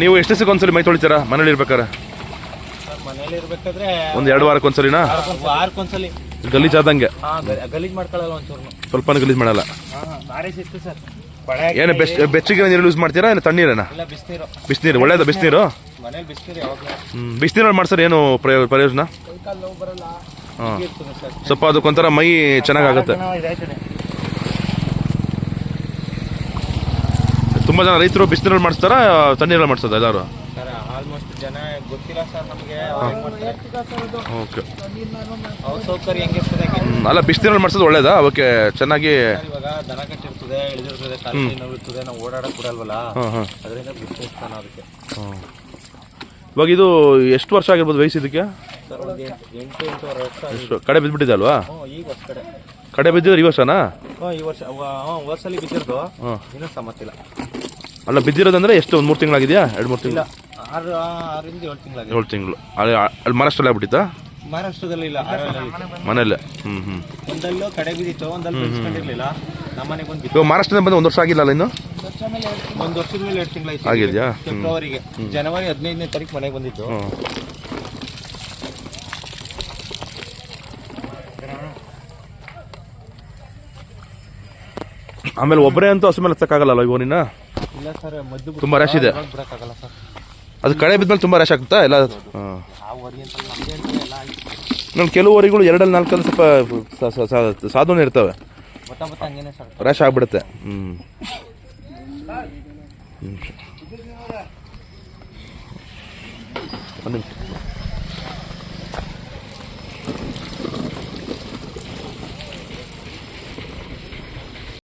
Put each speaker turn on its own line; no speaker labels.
ನೀವು ಎಷ್ಟು ದಿವಸಕ್ಕೆ ಒಂದ್ಸಲಿ ಮೈ ತೊಳಿತೀರಾ? ಮನೇಲಿ ಇರ್ಬೇಕಾರೆ
ಮನೇಲಿ ಇರ್ಬೇಕಾದ್ರೆ
ಒಂದು ಎರಡು ವಾರಕ್ಕೆ ಒಂದ್ಸಲಿನಾ
ವಾರಕ್ಕೊಂದ್ಸಲಿ. ಗಲೀಜ್ ಆದಂಗೆ. ಗಲೀಜ್ ಮಾಡ್ಕೊಳ್ಳಲ್ಲ ಒಂಚೂರು
ಸ್ವಲ್ಪ ಗಲೀಜ್ ಮಾಡಲ್ಲ.
ಸರ್.
ಏನು ಬೆಸ್ಟ್ ಬೆಚ್ಚಗೆ ನೀರು ಯೂಸ್ ಮಾಡ್ತೀರಾ ಇಲ್ಲ ತಣ್ಣೀರೇನಾ?
ಬಿಸಿನೀರು.
ಬಿಸಿನೀರು ಒಳ್ಳೇದು ಬಿಸಿನೀರು? ಹ್ಞೂ ಬಿಸಿನೀರಲ್ಲಿ ಮಾಡ್ಸೋರು ಏನು ಪ್ರಯೋ ಪ್ರಯೋಜನ?
ಸರ್.
ಸ್ವಲ್ಪ ಅದಕ್ಕೊಂಥರ ಮೈ ಚೆನ್ನಾಗಾಗುತ್ತೆ. ತುಂಬ ಜನ ರೈತರು ಬಿಸಿನೀರಲ್ಲಿ ಮಾಡಿಸ್ತಾರಾ ತಣ್ಣೀರಲ್ಲಿ ಮಾಡಿಸ್ತಾರ ಎಲ್ಲರೂ?
ಸರ್ ಆಲ್ಮೋಸ್ಟ್ ಜನ ಗೊತ್ತಿಲ್ಲ ಸರ್ ನಮಗೆ
ಓಕೆ.
ಸೌಕರ್ಯ ಹೆಂಗಿರ್ತದೆ ಹಂಗೆ
ಹ್ಮ್, ಅಲ್ಲ ಬಿಸಿನೀರಲ್ಲಿ ಮಾಡಿಸೋದು ಒಳ್ಳೇದಾ? ಓಕೆ ಚೆನ್ನಾಗಿ
ಇವಾಗ ದನ ಕಟ್ಟಿರ್ತದೆ ಇಳಿದಿರ್ತದೆ ಕಾಲು ಕೈ ನೋವು ಓಡಾಡಕ್ ಬಿಡಲ್ವಲ್ಲ?
ಹಾಂ ಹಾಂ.
ಅದರಿಂದ ಬಿಟ್ಟಿರ್ತಾನೆ ಅದಕ್ಕೆ.
ಹಾಂ. ಇವಾಗ ಇದು ಎಷ್ಟು ವರ್ಷ ಆಗಿರ್ಬೋದು ವಯಸ್ಸು ಇದಕ್ಕೆ?
ಸರ್ ಒಂದು ಎಂಟು ಎಂಟು ಎಂಟೂವರೆ ವರ್ಷ ಆಗಿದೆ.
ಎಷ್ಟು? ಕಡೆ ಬಿದ್ದುಬಿಟ್ಟಿದೆ ಅಲ್ವಾ?
ಹ್ಞೂ ಈಗ ಹೊಸ ಕಡೆ.
ಕಡೆ ಬಿದ್ದಿದ್ರೆ ಈ ವರ್ಷನಾ?
ಹ್ಞೂ ಈ ವರ್ಷ ಹಾಂ ವರ್ಷ ಅಲ್ಲಿ ಬಿದ್ದಿರ್ದು.
ಹಾಂ.
ಇನ್ನೂ ಸಮತ್ತಿಲ್ಲ
ಅಲ್ಲ ಬಿದ್ದಿರೋದಂದ್ರೆ ಎಷ್ಟು? ಒಂದು ಮೂರು ತಿಂಗಳಾಗಿದೆಯಾ? ಎರಡು ಮೂರು ತಿಂಗಳು?
ಆರು ಆರರಿಂದ ಏಳು ತಿಂಗಳಾಗಿದೆ.
ಏಳು ತಿಂಗಳು. ಅಲ್ಲಿ ಅಲ್ಲಿ ಮಹಾರಾಷ್ಟ್ರಲ್ಲಿ ಆಗ್ಬಿಟ್ಟಿತ್ತಾ?
ಮಹಾರಾಷ್ಟ್ರದಲ್ಲಿ ಇಲ್ಲ ಮನೇಲಿ
ಮನೇಲೆ ಹ್ಞೂ ಹ್ಞೂ
ಒಂದಲ್ಲೂ ಕಡೆ ಬಿದ್ದಿತ್ತು ಒಂದಲ್ಲಿ ನಮ್ಮ ನಮ್ಮನೆಗೆ ಬಂದು
ಇವಾಗ ಮಹಾರಾಷ್ಟ್ರದಿಂದ ಬಂದು ಒಂದು ವರ್ಷ ಆಗಿಲ್ಲಲ್ಲ ಇನ್ನು?
ಒಂದು ವರ್ಷದ ಮೇಲೆ ಎರಡು ತಿಂಗಳಾಯ್ತು.
ಆಗಿದೆಯಾ?
ಫೆಬ್ರವರಿಗೆ. ಜನವರಿ ಹದಿನೈದನೇ ತಾರೀಕು ಮನೆಗೆ ಬಂದಿತ್ತು.
ಆಮೇಲೆ ಒಬ್ಬರೇ ಅಂತೂ ಹಸು ಮೇಲೆ ಹತ್ತಕ್ಕಾಗಲ್ಲ ಇವನಿನ್ನ ನಿನ್ನ?
ಇಲ್ಲ ಸರ್ ಮದ್ದು
ತುಂಬಾ ರಶ್ ಇದೆ.
ಬಿಡಕ್ಕಾಗಲ್ಲ ಸರ್.
ಅದು ಕಡೆ ಬಿದ್ಮೇಲೆ ತುಂಬ ರಶ್ ಆಗುತ್ತಾ ಎಲ್ಲ ಹಾಂ.
ಆ ವರಿ ಅಂತ ನಮಗೆ ಅಂತ ಎಲ್ಲ ಆಯ್ತು.
ನಾನು ಕೆಲವು ವರಿಗಳು ಎರಡಲ್ಲಿ ನಾಲ್ಕಲ್ಲಿ ಸ್ವಲ್ಪ ಸ- ಸ- ಸ- ಸಾಧುನೇ ಇರ್ತವೆ.
ರಶ್ ಹಂಗೇನೆ ಸರ್.
ಆಗ್ಬಿಡುತ್ತೆ. ಹ್ಞೂ ಒಂದು ನಿಮಿಷ.